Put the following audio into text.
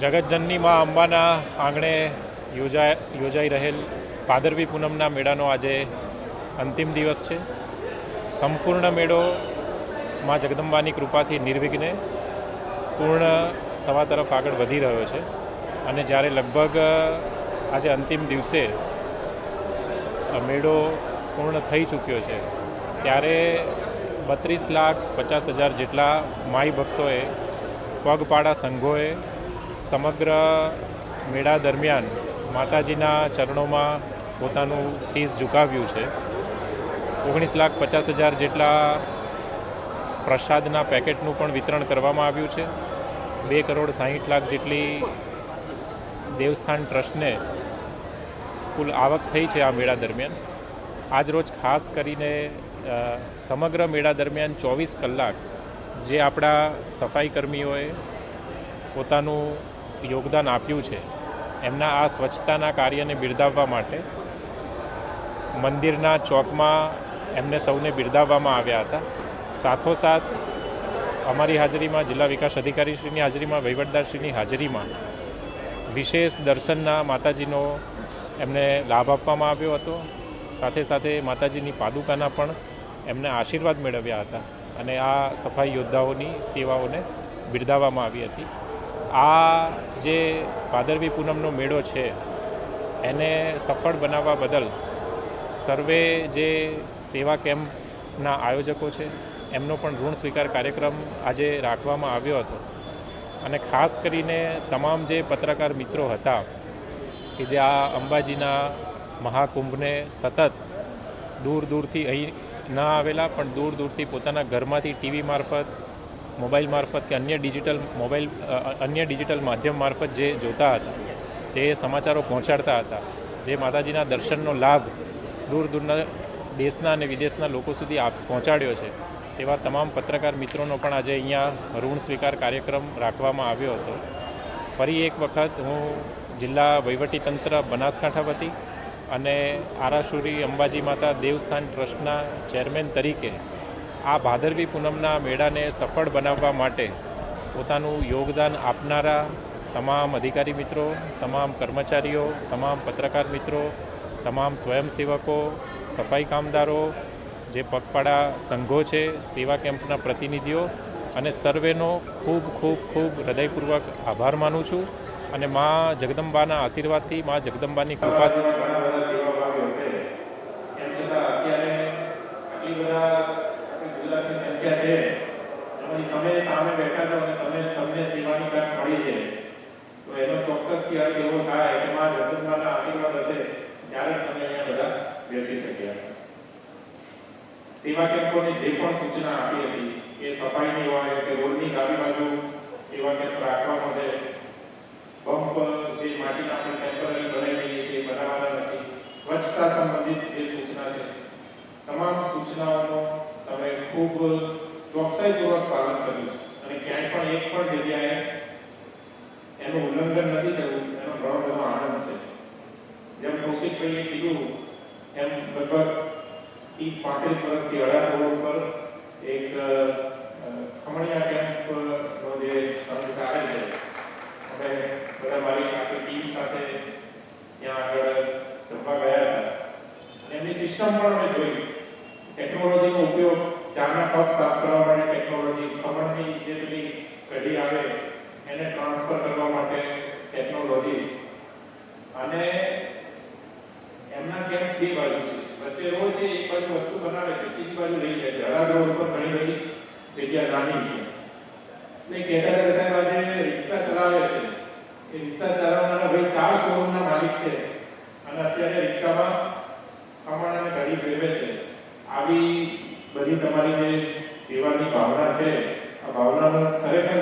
જગતજનની મા અંબાના આંગણે યોજાય, યોજાઈ રહેલ ભાદરવી પૂનમના મેળાનો આજે અંતિમ દિવસ છે. સંપૂર્ણ મેળો મા જગદંબાની કૃપાથી નિર્વિઘ્ને પૂર્ણ થવા તરફ આગળ વધી રહ્યો છે અને જ્યારે લગભગ આજે અંતિમ દિવસે મેળો પૂર્ણ થઈ ચૂક્યો છે, ત્યારે બત્રીસ લાખ પચાસ હજાર જેટલા માઈ ભક્તોએ પગપાળા સંઘોએ સમગ્ર મેળા દરમિયાન માતાજીના ચરણોમાં પોતાનું શીશ ઝુકાવ્યું છે. ઓગણીસ લાખ પચાસ હજાર જેટલા પ્રસાદના પેકેટનું પણ વિતરણ કરવામાં આવ્યું છે. બે કરોડ સાહીઠ લાખ જેટલી દેવસ્થાન ટ્રસ્ટને કુલ આવક થઈ છે આ મેળા દરમિયાન. આજ રોજ ખાસ કરીને સમગ્ર મેળા દરમિયાન ચોવીસ કલાક જે આપણા સફાઈ કર્મીઓએ પોતાનું યોગદાન આપ્યું છે. એમના આ સ્વચ્છતાના કાર્યને બિરદાવવા માટે મંદિરના ચોકમાં એમને સૌને બિરદાવવામાં આવ્યા હતા. સાથોસાથ અમારી હાજરીમાં જિલ્લા વિકાસ અધિકારીશ્રીની હાજરીમાં, વહીવટદારશ્રીની હાજરીમાં વિશેષ દર્શનના માતાજીનો એમને લાભ આપવામાં આવ્યો હતો. સાથે સાથે માતાજીની પાદુકાના પણ એમને આશીર્વાદ મેળવ્યા હતા અને આ સફાઈ યોદ્ધાઓની સેવાઓને બિરદાવવામાં આવી હતી. આ જે ભાદરવી પૂનમનો મેળો છે, એને સફળ બનાવવા બદલ સર્વે જે સેવા કેમ્પના આયોજકો છે, એમનો પણ ઋણ સ્વીકાર કાર્યક્રમ આજે રાખવામાં આવ્યો હતો. અને ખાસ કરીને તમામ જે પત્રકાર મિત્રો હતા, કે જે આ અંબાજીના મહાકુંભને સતત દૂર દૂરથી અહીં ના આવેલા, પણ દૂર દૂરથી પોતાના ઘરમાંથી ટીવી મારફત મોબાઈલ મારફત કે અન્ય ડિજિટલ મોબાઈલ અન્ય ડિજિટલ માધ્યમ મારફત જે જોતા હતા, જે સમાચારો પહોંચાડતા હતા, જે માતાજીના દર્શનનો લાભ દૂર દૂરના દેશના અને વિદેશના લોકો સુધી પહોંચાડ્યો છે, તેવા તમામ પત્રકાર મિત્રોનો પણ આજે અહીંયા ઋણ સ્વીકાર કાર્યક્રમ રાખવામાં આવ્યો હતો. ફરી એક વખત હું જિલ્લા વહીવટીતંત્ર બનાસકાંઠા વતી અને આરાસુરી અંબાજી માતા દેવસ્થાન ટ્રસ્ટના ચેરમેન તરીકે આ ભાદરવી પૂનમના મેળાને સફળ બનાવવા માટે પોતાનું યોગદાન આપનારા તમામ અધિકારી મિત્રો, તમામ કર્મચારીઓ, તમામ પત્રકાર મિત્રો, તમામ સ્વયંસેવકો, સફાઈ કામદારો, જે પગપાળા સંઘો છે, સેવા કેમ્પના પ્રતિનિધિઓ અને સર્વેનો ખૂબ ખૂબ ખૂબ હૃદયપૂર્વક આભાર માનું છું અને મા જગદંબાના આશીર્વાદથી મા જગદંબાની કૃપાથી ઘણા બધા સેવાભાવીઓ છે એમ છતાં અત્યારે આટલી બધા ગુજરાતની સંખ્યા છે. એમાંથી તમે સામે બેઠા છો અને તમે તમને સેવાની તક મળી છે. તો એનો ચોક્કસથી અર્થ એવો થાય કે મા જગદંબાના આશીર્વાદ હશે, ત્યારે જ તમે અહીંયા બધા બેસી શક્યા. સેવા કેમ્પોને જે પણ સૂચના આપી હતી, એ સફાઈની હોય કે રોડની ડાબી બાજુ સેવા કેમ્પ રાખવા માટે, પંપ, જે માટીના આપણે ટેમ્પરરી બનાવી દઈએ છીએ, એ બનાવવાના નથી. સ્વચ્છતા સંબંધિત જે સૂચના છે, તમામ સૂચનાઓનો તમે ખૂબ ચોકસાઈપૂર્વક પાલન કર્યું અને ક્યાંય પણ એક પણ જગ્યાએ એનું ઉલ્લંઘન નથી થયું, એનો ઘણો બધો આનંદ છે. જેમ કૌશિકભાઈએ કીધું, એમ લગભગ ત્રીસ પાંત્રીસ વર્ષથી અઢાર કરોડ ઉપર એક ખમણિયા કેમ્પનો જે સંઘ ચાલે છે. અમે બધા મારી આખી ટીમ સાથે ત્યાં આગળ જમવા ગયા હતા. એમની સિસ્ટમ પણ અમે જોઈ. ટેકનોલોજીનો ઉપયોગ ચાના કપ સાફ કરવા માટે ટેકનોલોજી ખમણની જે પેલી કઢી આવે, એને ટ્રાન્સફર કરવા માટે ટેકનોલોજી અને એમના કેમ બે બાજુ છે? વચ્ચે રોજ એ એક બાજુ વસ્તુ બનાવે છે બીજી બાજુ લઈ જાય છે. અડાદ રોડ ઘણી બધી જગ્યા નાની છે. એટલે કહેતા હતા સાહેબ રિક્ષા ચલાવે છે. એ રિક્ષા ચલાવવાના ભાઈ ચાર શોરૂમના માલિક છે. અને અત્યારે રિક્ષામાં ખમણ ઘડી ફેરવે છે. આવી બધી તમારી જે સેવાની ભાવના છે આ ભાવનાનું ખરેખર